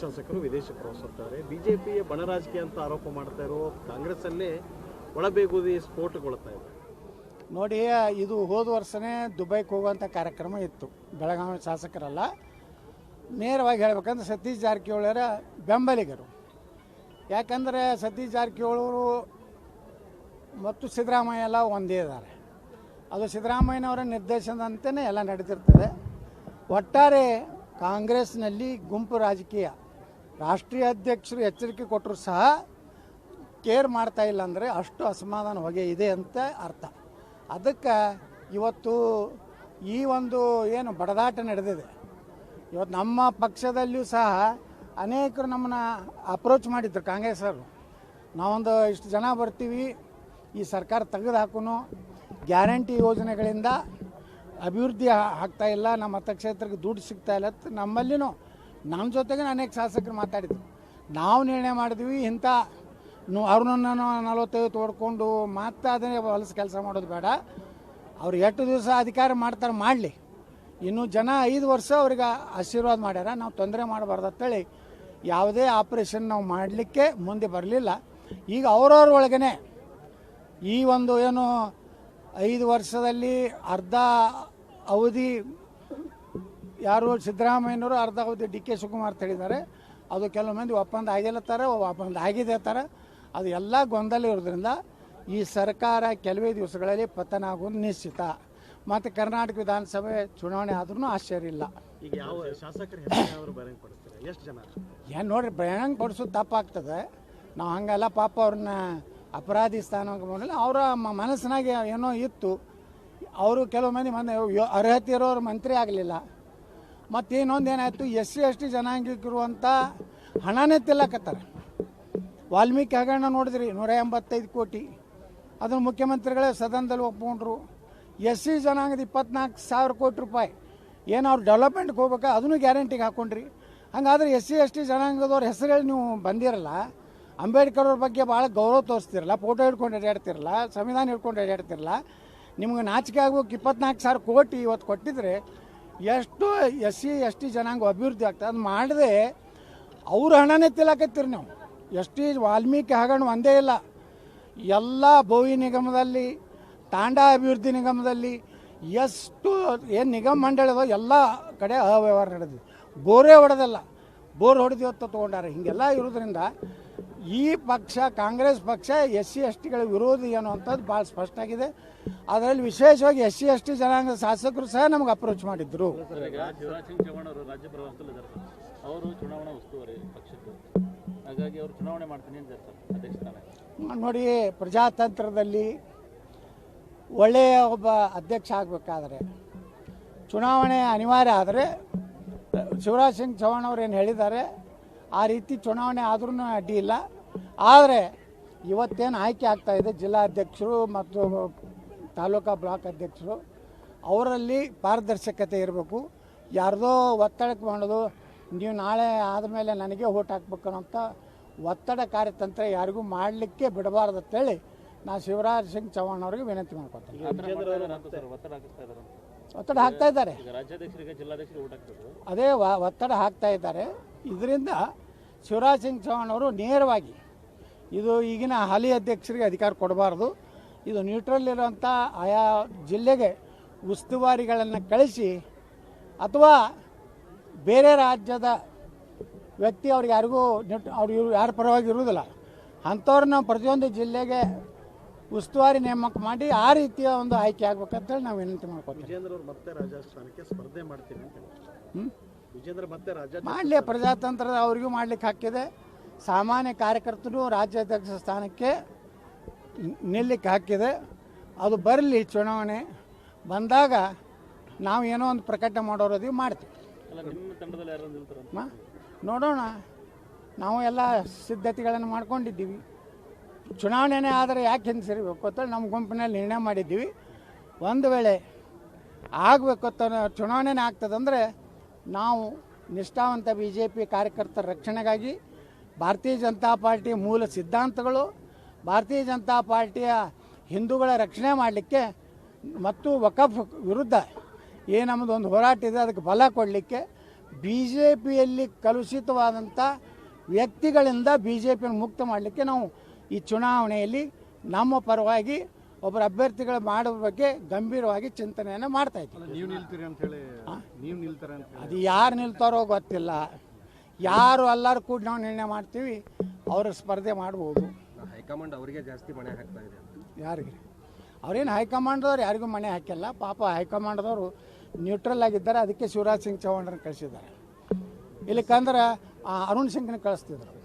ಶಾಸಕರು ವಿದೇಶ ಪ್ರವಾಸ ಹೋಗ್ತಾರೆ ಬಿಜೆಪಿಯ ಬಣ ರಾಜಕೀಯ ಅಂತ ಆರೋಪ ಮಾಡ್ತಾ ಇರೋ ಕಾಂಗ್ರೆಸ್ ಅಲ್ಲೇ ಒಳಬೇಗುದಿ ಸ್ಫೋಟಗೊಳ್ತಾ ಇದೆ. ನೋಡಿ, ಇದು ಹೋದ ವರ್ಷನೇ ದುಬೈಗೆ ಹೋಗುವಂಥ ಕಾರ್ಯಕ್ರಮ ಇತ್ತು. ಬೆಳಗಾವಿ ಶಾಸಕರಲ್ಲ. ನೇರವಾಗಿ ಹೇಳ್ಬೇಕಂದ್ರೆ ಸತೀಶ್ ಜಾರಕಿಹೊಳಿಯವರ ಬೆಂಬಲಿಗರು. ಯಾಕಂದರೆ ಸತೀಶ್ ಜಾರಕಿಹೊಳಿ ಮತ್ತು ಸಿದ್ದರಾಮಯ್ಯ ಎಲ್ಲ ಒಂದೇ ಇದ್ದಾರೆ. ಅದು ಸಿದ್ದರಾಮಯ್ಯನವರ ನಿರ್ದೇಶನದಂತೆಯೇ ಎಲ್ಲ ನಡೀತಿರ್ತದೆ. ಒಟ್ಟಾರೆ ಕಾಂಗ್ರೆಸ್ನಲ್ಲಿ ಗುಂಪು ರಾಜಕೀಯ. ರಾಷ್ಟ್ರೀಯ ಅಧ್ಯಕ್ಷರು ಎಚ್ಚರಿಕೆ ಕೊಟ್ಟರು ಸಹ ಕೇರ್ ಮಾಡ್ತಾ ಇಲ್ಲ ಅಂದರೆ ಅಷ್ಟು ಅಸಮಾಧಾನ ಹೊಗೆ ಇದೆ ಅಂತ ಅರ್ಥ. ಅದಕ್ಕೆ ಇವತ್ತು ಈ ಒಂದು ಏನು ಬಡದಾಟ ನಡೆದಿದೆ. ಇವತ್ತು ನಮ್ಮ ಪಕ್ಷದಲ್ಲಿಯೂ ಸಹ ಅನೇಕರು ನಮ್ಮನ್ನ ಅಪ್ರೋಚ್ ಮಾಡಿದ್ರು ಕಾಂಗ್ರೆಸ್ಸವರು. ನಾವೊಂದು ಇಷ್ಟು ಜನ ಬರ್ತೀವಿ, ಈ ಸರ್ಕಾರ ತೆಗೆದು ಹಾಕೋನು, ಗ್ಯಾರಂಟಿ ಯೋಜನೆಗಳಿಂದ ಅಭಿವೃದ್ಧಿ ಆಗ್ತಾ ಇಲ್ಲ, ನಮ್ಮ ಮತಕ್ಷೇತ್ರಕ್ಕೆ ದುಡ್ಡು ಸಿಗ್ತಾ ಇಲ್ಲ ನಮ್ಮಲ್ಲಿನೂ ನಮ್ಮ ಜೊತೆಗೆ ಅನೇಕ ಶಾಸಕರು ಮಾತಾಡಿದ್ರು. ನಾವು ನಿರ್ಣಯ ಮಾಡಿದ್ವಿ, ಇಂಥ ಅವ್ರನ್ನ ನಲವತ್ತೈದು ತೋಡ್ಕೊಂಡು ಮತ್ತೆ ಅದನ್ನೇ ಹೊಲಸು ಕೆಲಸ ಮಾಡೋದು ಬೇಡ. ಅವ್ರು ಎಷ್ಟು ದಿವಸ ಅಧಿಕಾರ ಮಾಡ್ತಾರೆ ಮಾಡಲಿ. ಇನ್ನು ಜನ ಐದು ವರ್ಷ ಅವ್ರಿಗೆ ಆಶೀರ್ವಾದ ಮಾಡ್ಯಾರ, ನಾವು ತೊಂದರೆ ಮಾಡಬಾರ್ದು ಅಂತೇಳಿ ಯಾವುದೇ ಆಪ್ರೇಷನ್ ನಾವು ಮಾಡಲಿಕ್ಕೆ ಮುಂದೆ ಬರಲಿಲ್ಲ. ಈಗ ಅವ್ರವ್ರ ಒಳಗೇ ಈ ಒಂದು ಏನು ಐದು ವರ್ಷದಲ್ಲಿ ಅರ್ಧ ಅವಧಿ ಯಾರು ಸಿದ್ದರಾಮಯ್ಯನವರು ಅರ್ಧ ಅವಧಿ ಡಿ ಕೆ ಶಿವಕುಮಾರ್ ಅಂತ ಹೇಳಿದ್ದಾರೆ ಅದು ಕೆಲವು ಮಂದಿ ಒಪ್ಪಂದ ಆಗಿಲ್ಲತ್ತಾರೆ ಒಪ್ಪಂದ ಆಗಿದೆ ತರ. ಅದು ಎಲ್ಲ ಗೊಂದಲ ಇರೋದ್ರಿಂದ ಈ ಸರ್ಕಾರ ಕೆಲವೇ ದಿವಸಗಳಲ್ಲಿ ಪತನ ಆಗೋದು ನಿಶ್ಚಿತ. ಮತ್ತು ಕರ್ನಾಟಕ ವಿಧಾನಸಭೆ ಚುನಾವಣೆ ಆದ್ರೂ ಆಶ್ಚರ್ಯ ಇಲ್ಲ. ಈಗ ಯಾವ ಶಾಸಕರ ಎಷ್ಟು ಜನ? ಏನು ನೋಡ್ರಿ ಬಹಿರಂಗ ಪಡಿಸೋದು ತಪ್ಪಾಗ್ತದೆ. ನಾವು ಹಂಗೆಲ್ಲ ಪಾಪ ಅವ್ರನ್ನ ಅಪರಾಧಿ ಮಾಡಿಲ್ಲ ಅವರ ಮನಸ್ಸಿನಾಗೆ ಏನೋ ಇತ್ತು. ಅವರು ಕೆಲವು ಮಂದಿ ಮನೆ ಅರ್ಹತೆ ಇರೋರು ಮಂತ್ರಿ ಆಗಲಿಲ್ಲ. ಮತ್ತು ಇನ್ನೊಂದು ಏನಾಯಿತು ಎಸ್ ಸಿ ಎಸ್ ಟಿ ಜನಾಂಗಕ್ಕಿರುವಂಥ ಹಣನೇ ತಿಲ್ಲಕತ್ತಾರೆ. ವಾಲ್ಮೀಕಿ ಹಗರಣ ನೋಡಿದ್ರಿ, ನೂರ ಎಂಬತ್ತೈದು ಕೋಟಿ. ಅದನ್ನು ಮುಖ್ಯಮಂತ್ರಿಗಳೇ ಸದನದಲ್ಲಿ ಒಪ್ಕೊಂಡ್ರು. ಎಸ್ ಸಿ ಜನಾಂಗದ ಇಪ್ಪತ್ನಾಲ್ಕು ಸಾವಿರ ಕೋಟಿ ರೂಪಾಯಿ. ಏನು ಅವ್ರು ಡೆವಲಪ್ಮೆಂಟ್ಗೆ ಹೋಗ್ಬೇಕಾ? ಅದನ್ನು ಗ್ಯಾರಂಟಿಗೆ ಹಾಕೊಂಡ್ರಿ. ಹಂಗಾದ್ರೆ ಎಸ್ ಸಿ ಎಸ್ ಟಿ ಜನಾಂಗದವ್ರ ಹೆಸರು ಹೇಳಿ ನೀವು ಬಂದಿರಲ್ಲ. ಅಂಬೇಡ್ಕರ್ ಅವ್ರ ಬಗ್ಗೆ ಭಾಳ ಗೌರವ ತೋರಿಸ್ತಿರಲ್ಲ ಫೋಟೋ ಹಿಡ್ಕೊಂಡು ಅಡ್ಡಾಡ್ತಿರಲ್ಲ ಸಂವಿಧಾನ ಹಿಡ್ಕೊಂಡು ಅಡ್ಡಾಡ್ತಿರಲ್ಲ ನಿಮ್ಗೆ ನಾಚಿಕೆ ಆಗೋಕೆ ಇಪ್ಪತ್ನಾಲ್ಕು ಸಾವಿರ ಕೋಟಿ ಇವತ್ತು ಕೊಟ್ಟಿದ್ರೆ ಎಷ್ಟು ಎಸ್ ಸಿ ಎಸ್ ಟಿ ಜನಾಂಗ ಅಭಿವೃದ್ಧಿ ಆಗ್ತದೆ. ಅದು ಮಾಡದೆ ಅವ್ರ ಹಣನೇ ತಿಲಾಕತ್ತೀರಿ ನೀವು. ಎಸ್ ಟಿ ವಾಲ್ಮೀಕಿ ಹಗರಣ ಒಂದೇ ಇಲ್ಲ. ಎಲ್ಲ ಭೋವಿ ನಿಗಮದಲ್ಲಿ, ತಾಂಡಾ ಅಭಿವೃದ್ಧಿ ನಿಗಮದಲ್ಲಿ ಎಷ್ಟು ಏನು ನಿಗಮ ಮಂಡಳಿದೋ ಎಲ್ಲ ಕಡೆ ಅವ್ಯವಹಾರ ನಡೆದಿದೆ. ಬೋರೇ ಹೊಡೆದಲ್ಲ. ಬೋರ್ ಹೊಡೆದು ಇವತ್ತು ತೊಗೊಂಡಾರೆ. ಹೀಗೆಲ್ಲ ಇರೋದ್ರಿಂದ ಈ ಪಕ್ಷ ಕಾಂಗ್ರೆಸ್ ಪಕ್ಷ ಎಸ್ ಸಿ ಎಸ್ ಟಿಗಳ ವಿರೋಧಿ ಅನ್ನುವಂಥದ್ದು ಭಾಳ ಸ್ಪಷ್ಟ ಆಗಿದೆ ಅದರಲ್ಲಿ ವಿಶೇಷವಾಗಿ ಎಸ್ ಸಿ ಎಸ್ ಟಿ ಜನಾಂಗದ ಶಾಸಕರು ಸಹ ನಮ್ಗೆ ಅಪ್ರೋಚ್ ಮಾಡಿದ್ರು. ನೋಡಿ ಪ್ರಜಾತಂತ್ರದಲ್ಲಿ ಒಳ್ಳೆಯ ಒಬ್ಬ ಅಧ್ಯಕ್ಷ ಆಗಬೇಕಾದ್ರೆ ಚುನಾವಣೆ ಅನಿವಾರ್ಯ ಆದರೆ ಶಿವರಾಜ್ ಸಿಂಗ್ ಚೌಹಾಣ್ ಅವರು ಏನು ಹೇಳಿದ್ದಾರೆ ಆ ರೀತಿ ಚುನಾವಣೆ ಆದ್ರೂ ಅಡ್ಡಿ ಇಲ್ಲ. ಆದರೆ ಇವತ್ತೇನು ಆಯ್ಕೆ ಆಗ್ತಾ ಇದೆ ಜಿಲ್ಲಾಧ್ಯಕ್ಷರು ಮತ್ತು ತಾಲೂಕಾ ಬ್ಲಾಕ್ ಅಧ್ಯಕ್ಷರು ಅವರಲ್ಲಿ ಪಾರದರ್ಶಕತೆ ಇರಬೇಕು. ಯಾರ್ದೋ ಒತ್ತಡಕ್ಕೆ ಮಾಡೋದು ನೀವು ನಾಳೆ ಆದಮೇಲೆ ನನಗೆ ಓಟ್ ಹಾಕ್ಬೇಕು ಅಂತ ಒತ್ತಡ ಕಾರ್ಯತಂತ್ರ ಯಾರಿಗೂ ಮಾಡಲಿಕ್ಕೆ ಬಿಡಬಾರ್ದು ಅಂತೇಳಿ ನಾನು ಶಿವರಾಜ್ ಸಿಂಗ್ ಚೌಹಾಣ್ ಅವರಿಗೆ ವಿನಂತಿ ಮಾಡ್ಕೊತೀನಿ. ಒತ್ತಡ ಹಾಕ್ತಾ ಇದ್ದಾರೆ. ಅದೇ ಒತ್ತಡ ಹಾಕ್ತಾ ಇದ್ದಾರೆ. ಇದರಿಂದ ಶಿವರಾಜ್ ಸಿಂಗ್ ಚೌಹಾಣ್ ಅವರು ನೇರವಾಗಿ ಇದು ಈಗಿನ ಹಾಲಿ ಅಧ್ಯಕ್ಷರಿಗೆ ಅಧಿಕಾರ ಕೊಡಬಾರ್ದು. ಇದು ನ್ಯೂಟ್ರಲ್ ಇರೋಂಥ ಆಯಾ ಜಿಲ್ಲೆಗೆ ಉಸ್ತುವಾರಿಗಳನ್ನು ಕಳಿಸಿ ಅಥವಾ ಬೇರೆ ರಾಜ್ಯದ ವ್ಯಕ್ತಿ ಅವ್ರಿಗೆ ಯಾರಿಗೂ ನೆಟ್ ಅವ್ರು ಇವ್ರು ಯಾರ ಪರವಾಗಿ ಇರುವುದಿಲ್ಲ. ಅಂಥವ್ರನ್ನ ಪ್ರತಿಯೊಂದು ಜಿಲ್ಲೆಗೆ ಉಸ್ತುವಾರಿ ನೇಮಕ ಮಾಡಿ ಆ ರೀತಿಯ ಒಂದು ಆಯ್ಕೆ ಆಗ್ಬೇಕಂತೇಳಿ ನಾವು ವಿನಂತಿ ಮಾಡ್ಕೊತೀವಿ. ಮತ್ತೆ ರಾಜಸ್ಥಾನಕ್ಕೆ ಸ್ಪರ್ಧೆ ಮಾಡಲಿ ಪ್ರಜಾತಂತ್ರದ ಅವರಿಗೂ ಮಾಡ್ಲಿಕ್ಕೆ ಹಾಕಿದೆ ಸಾಮಾನ್ಯ ಕಾರ್ಯಕರ್ತರು ರಾಜ್ಯಾಧ್ಯಕ್ಷ ಸ್ಥಾನಕ್ಕೆ ನಿಲ್ಲಿಕ್ಕೆ ಹಾಕಿದೆ. ಅದು ಬರಲಿ ಚುನಾವಣೆ. ಬಂದಾಗ ನಾವು ಏನೋ ಒಂದು ಪ್ರಕಟಣೆ ಮಾಡೋರೋದಿ ಮಾಡ್ತೀವಿ. ನೋಡೋಣ. ನಾವು ಎಲ್ಲ ಸಿದ್ಧತೆಗಳನ್ನು ಮಾಡ್ಕೊಂಡಿದ್ದೀವಿ. ಚುನಾವಣೆನೇ ಆದರೆ ಯಾಕೆ ಹಿಂದೆ ಸರಿಬೇಕು ಅಂತ ನಮ್ಮ ಗುಂಪಿನಲ್ಲಿ ನಿರ್ಣಯ ಮಾಡಿದ್ದೀವಿ. ಒಂದು ವೇಳೆ ಆಗಬೇಕು ಅಂತ ಚುನಾವಣೆನೇ ಆಗ್ತದಂದರೆ ನಾವು ನಿಷ್ಠಾವಂತ ಬಿ ಜೆ ಪಿ ಕಾರ್ಯಕರ್ತರ ರಕ್ಷಣೆಗಾಗಿ ಭಾರತೀಯ ಜನತಾ ಪಾರ್ಟಿ ಮೂಲ ಸಿದ್ಧಾಂತಗಳು ಭಾರತೀಯ ಜನತಾ ಪಾರ್ಟಿಯ ಹಿಂದೂಗಳ ರಕ್ಷಣೆ ಮಾಡಲಿಕ್ಕೆ ಮತ್ತು ವಕಫ್ ವಿರುದ್ಧ ಏನು ನಮ್ಮದು ಒಂದು ಹೋರಾಟ ಇದೆ ಅದಕ್ಕೆ ಬಲ ಕೊಡಲಿಕ್ಕೆ ಬಿ ಜೆ ಪಿಯಲ್ಲಿ ಕಲುಷಿತವಾದಂಥ ವ್ಯಕ್ತಿಗಳಿಂದ ಬಿ ಜೆ ಪಿಯನ್ನು ಮುಕ್ತ ಮಾಡಲಿಕ್ಕೆ ನಾವು ಈ ಚುನಾವಣೆಯಲ್ಲಿ ನಮ್ಮ ಪರವಾಗಿ ಒಬ್ಬರ ಅಭ್ಯರ್ಥಿಗಳು ಮಾಡುವ ಬಗ್ಗೆ ಗಂಭೀರವಾಗಿ ಚಿಂತನೆಯನ್ನು ಮಾಡ್ತಾ ಇದ್ದೀವಿ. ನೀವು ನಿಲ್ತೀರಿ ಅಂತ ಹೇಳಿ ನೀವು ನಿಲ್ತಾರೆ ಅಂತ ಹೇಳಿ. ಅದು ಯಾರು ನಿಲ್ತಾರೋ ಗೊತ್ತಿಲ್ಲ. ಯಾರು ಎಲ್ಲರೂ ಕೂಡ ನಾವು ನಿರ್ಣಯ ಮಾಡ್ತೀವಿ ಅವರು ಸ್ಪರ್ಧೆ ಮಾಡ್ಬೋದು. ಹೈಕಮಾಂಡ್ ಅವರಿಗೆ ಜಾಸ್ತಿ ಮಣೆ ಹಾಕ್ತಾ ಇದೆ ಯಾರಿಗೆ? ಅವ್ರೇನು ಹೈಕಮಾಂಡ್ದವ್ರು ಯಾರಿಗೂ ಮನೆ ಹಾಕಿಲ್ಲ. ಪಾಪ ಹೈಕಮಾಂಡ್ದವರು ನ್ಯೂಟ್ರಲ್ ಆಗಿದ್ದಾರೆ. ಅದಕ್ಕೆ ಶಿವರಾಜ್ ಸಿಂಗ್ ಚೌಹಾಣ್ರನ್ನ ಕಳಿಸಿದ್ದಾರೆ. ಇಲ್ಲಿಕಂದ್ರೆ ಅರುಣ್ ಸಿಂಗ್ನ ಕಳಿಸ್ತಿದ್ರು.